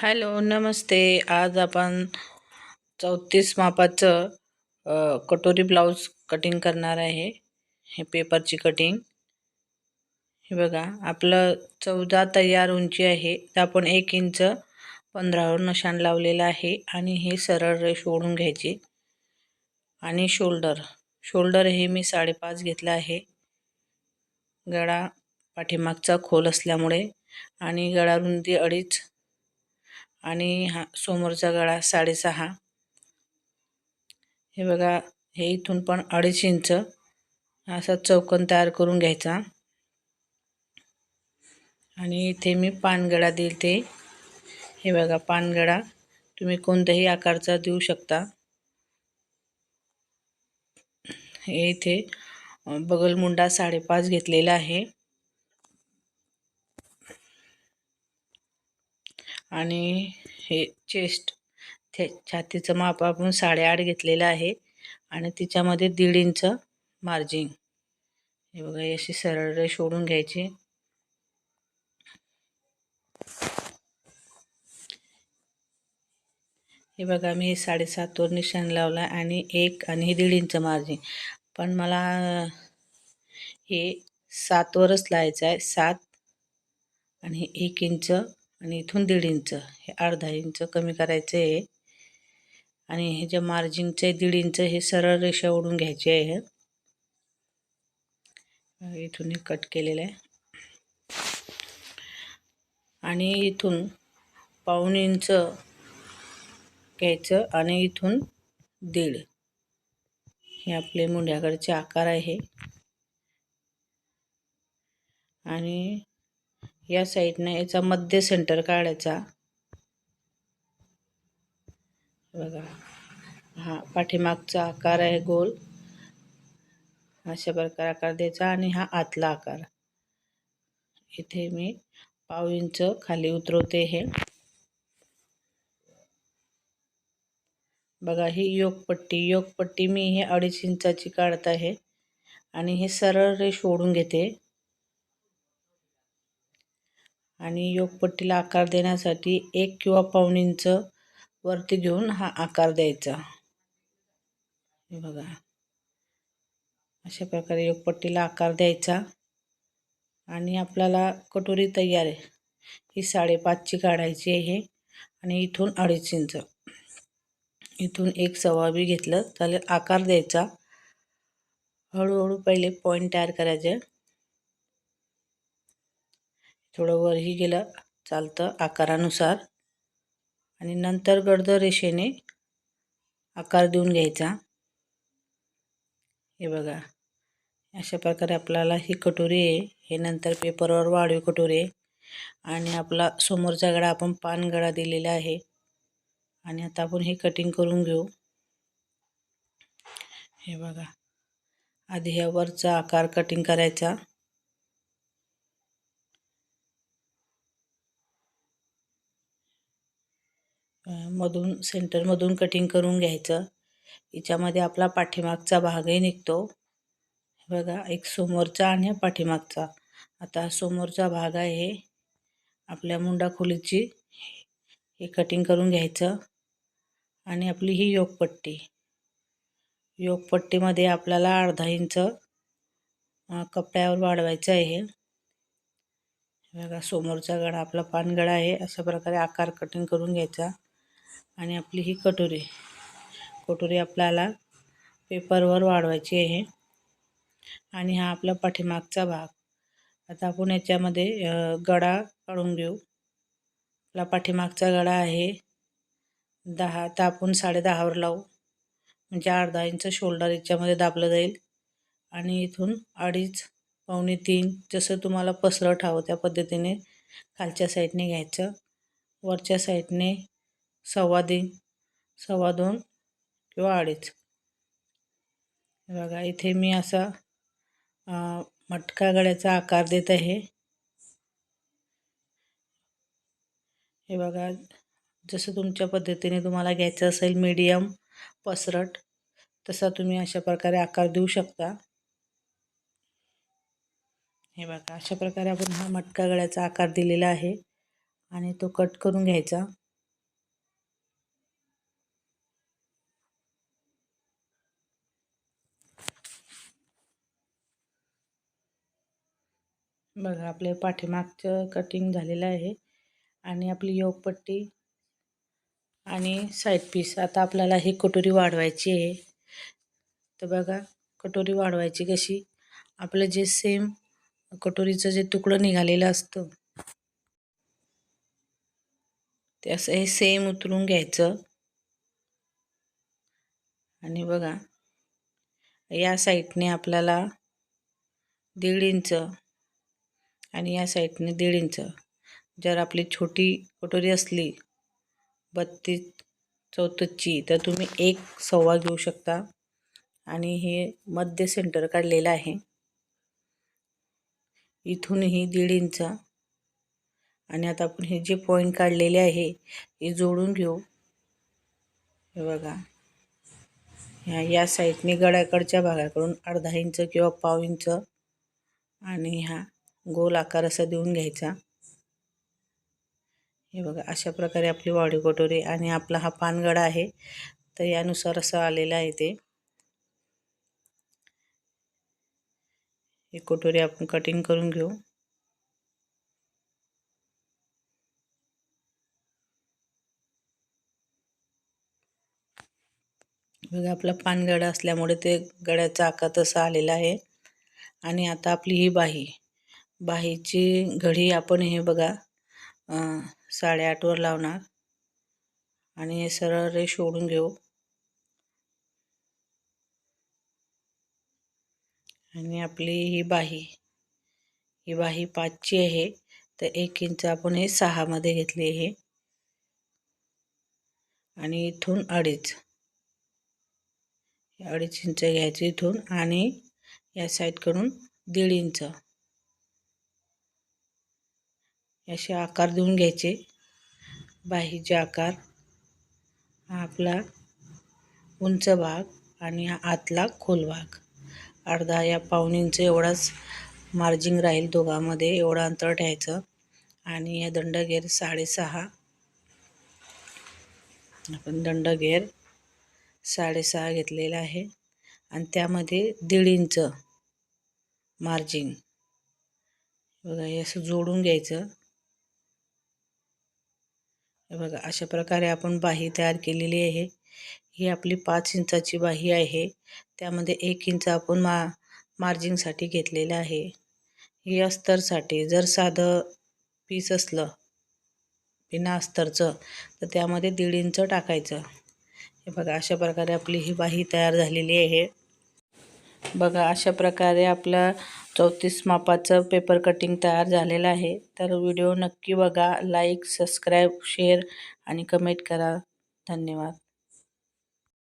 Hello नमस्ते. आज आपण चौतीस मापाचं कटोरी ब्लाऊज कटिंग करणार आहे. हे पेपरची कटिंग हे बघा आपलं चौदा तयार उंची आहे. तर आपण एक इंच पंधरावर नशान लावलेलं आहे आणि हे सरळ रेष ओढून घ्यायची. आणि शोल्डर शोल्डर हे मी साडेपाच घेतलं आहे. गळा पाठीमागचा खोल असल्यामुळे आणि गळा रुंदी अडीच आणि हा समोरचा गळा साडेसहा. हे बघा हे इथून पण अडीच इंच. असा चौकन तयार करून घ्यायचा. आणि इथे मी पानगळा देईल ते हे बघा पानगळा तुम्ही कोणत्याही आकारचा देऊ शकता. हे इथे बगलमुंडा साडेपाच घेतलेला आहे. आणि हे चेस्ट ते छातीचं माप आपण साडेआठ घेतलेलं आहे. आणि तिच्यामध्ये दीड इंच मार्जिन हे बघा अशी सरळ रेष सोडून घ्यायची. हे बघा मी साडेसातवर निशाण लावला आणि एक आणि दीड इंच मार्जिन पण मला हे सातवरच लावायचं आहे सात आणि एक इंच आणि इथून दीड इंच हे अर्धा इंच कमी करायचं आहे. आणि हे जे मार्जिनचे दीड इंच हे सरळ रेषा ओढून घ्यायचे आहे. इथून कट केलेलं आहे. आणि इथून पाऊण इंच घ्यायचं आणि इथून दीड. हे आपले मुंड्याकडचे आकार आहे. आणि या साईडनं याचा मध्य सेंटर काढायचा. बघा हा पाठीमागचा आकार आहे गोल. अशा प्रकारे आकार द्यायचा आणि हा आतला आकार. इथे मी पाव इंच खाली उतरवते हे. बघा ही योगपट्टी योगपट्टी मी हे अडीच इंचाची काढत आहे. आणि हे सरळ रेष ओढून घेते. आणि योगपट्टीला आकार देण्यासाठी एक किंवा पाऊण इंच वरती घेऊन हा आकार द्यायचा. हे बघा. अशा प्रकारे योगपट्टीला आकार द्यायचा. आणि आपल्याला कटोरी तयार आहे. ही साडेपाचची काढायची आहे. आणि इथून अडीच इंच. इथून एक सवाबी बी घेतलं चालेल आकार द्यायचा. हळूहळू पहिले पॉईंट तयार करायचे. थोडं वरही गेलं चालतं आकारानुसार. आणि नंतर गर्द रेषेने आकार देऊन घ्यायचा. हे बघा. अशा प्रकारे आपल्याला ही कटोरी आहे. हे नंतर पेपरवर वाढवी कटोरी आहे. आणि आपला समोरचा गळा आपण पान गळा दिलेला आहे. आणि आता आपण हे कटिंग करून घेऊ. हे बघा. आधी ह्यावरचा आकार कटिंग करायचा. मधून सेंटरमधून कटिंग करून घ्यायचं. याच्यामध्ये आपला पाठीमागचा भागही निघतो. बघा एक समोरचा आणि पाठीमागचा. आता समोरचा भाग आहे आपल्या मुंडा खोलीची. हे कटिंग करून घ्यायचं. आणि आपली ही योगपट्टी. योगपट्टीमध्ये आपल्याला अर्धा इंच कपड्यावर वाढवायचं आहे. बघा समोरचा गळा आपला पानगळा आहे. अशा प्रकारे आकार कटिंग करून घ्यायचा. आणि आपली ही कटोरी. कटोरी आपल्याला पेपरवर वाढवायची आहे. आणि हा आपला पाठीमागचा भाग. आता आपण याच्यामध्ये गडा काढून घेऊ. आपला पाठीमागचा गडा आहे दहा तर आपण साडे दहावर लावू. म्हणजे अर्धा इंच शोल्डर याच्यामध्ये दाबलं जाईल. आणि इथून अडीच पावणे तीन जसं तुम्हाला पसरट हवं त्या पद्धतीने खालच्या साईडने घ्यायचं. वरच्या साईडने सव्वा तीन सव्वा दोन किंवा अडीच. बघा इथे मी असा मटका गळ्याचा आकार देत आहे. हे बघा जसं तुमच्या पद्धतीने तुम्हाला घ्यायचं असेल मीडियम पसरट तसा तुम्ही अशा प्रकारे आकार देऊ शकता. हे बघा अशा प्रकारे आपण हा मटका गळ्याचा आकार दिलेला आहे आणि तो कट करून घ्यायचा. बघा आपले पाठीमागचं कटिंग झालेलं आहे आणि आपली योगपट्टी आणि साईड पीस आता आपल्याला ही कटोरी वाढवायची आहे. तर बघा कटोरी वाढवायची कशी? आपलं जे सेम कटोरीचं जे तुकडं निघालेलं असतं ते असं हे सेम उतरून घ्यायचं. आणि बघा या साईडने आपल्याला दीड इंच आणि या साईडने दीड इंच. जर आपली छोटी कटोरी असली बत्तीस चौतीसची तर तुम्ही एक सव्वा घेऊ शकता. आणि हे मध्य सेंटर काढलेलं आहे. इथूनही दीड इंच. आणि आता आपण हे जे पॉईंट काढलेले आहे हे जोडून घेऊ. हे बघा. ह्या या साईडने गळ्याकडच्या भागाकडून अर्धा इंच किंवा पाव इंच. आणि ह्या गोल आकार असा देऊन घ्यायचा. हे बघा अशा प्रकारे आपली वाडी कटोरी आणि आपला हा पानगडा आहे तर यानुसार असं आलेलं आहे ते. ही कटोरी आपण कटिंग करून घेऊ. बघा आपला पानगडा असल्यामुळे ते गड्याचा आकार तसा आलेला आहे. आणि आता आपली ही बाही. बाहीची घडी आपण हे बघा साडेआठवर लावणार. आणि सरळ रेष ओढून घेऊ. आणि आपली ही बाही ही बाही पाचची आहे. तर एक इंच आपण हे सहामध्ये घेतली आहे. आणि इथून अडीच. अडीच इंच घ्यायची इथून आणि या साईडकडून दीड इंच. असे आकार देऊन घ्यायचे. बाहीचे आकार हा आपला उंच भाग आणि आतला खोल भाग. अर्धा या पाऊण इंच एवढाच मार्जिंग राहील दोघांमध्ये एवढं अंतर ठेवायचं. आणि या दंडगेर साडेसहा आपण दंडगेर साडेसहा घेतलेला आहे. आणि त्यामध्ये दीड इंच मार्जिंग बघा हे असं जोडून घ्यायचं. हे बघा अशा प्रकारे आपण बाही तयार केलेली आहे. ही आपली पाच इंचाची बाही आहे. त्यामध्ये एक इंच आपण मा मार्जिंगसाठी घेतलेलं आहे. ही अस्तरसाठी जर साधं पीस असलं बिना अस्तरचं तर त्यामध्ये दीड इंच टाकायचं. हे बघा अशा प्रकारे आपली ही बाही तयार झालेली आहे. बघा अशा प्रकारे आपलं चौतीस मापाचं पेपर कटिंग तयार झालेलं आहे. तर व्हिडिओ नक्की बघा लाईक सबस्क्राईब शेअर आणि कमेंट करा. धन्यवाद.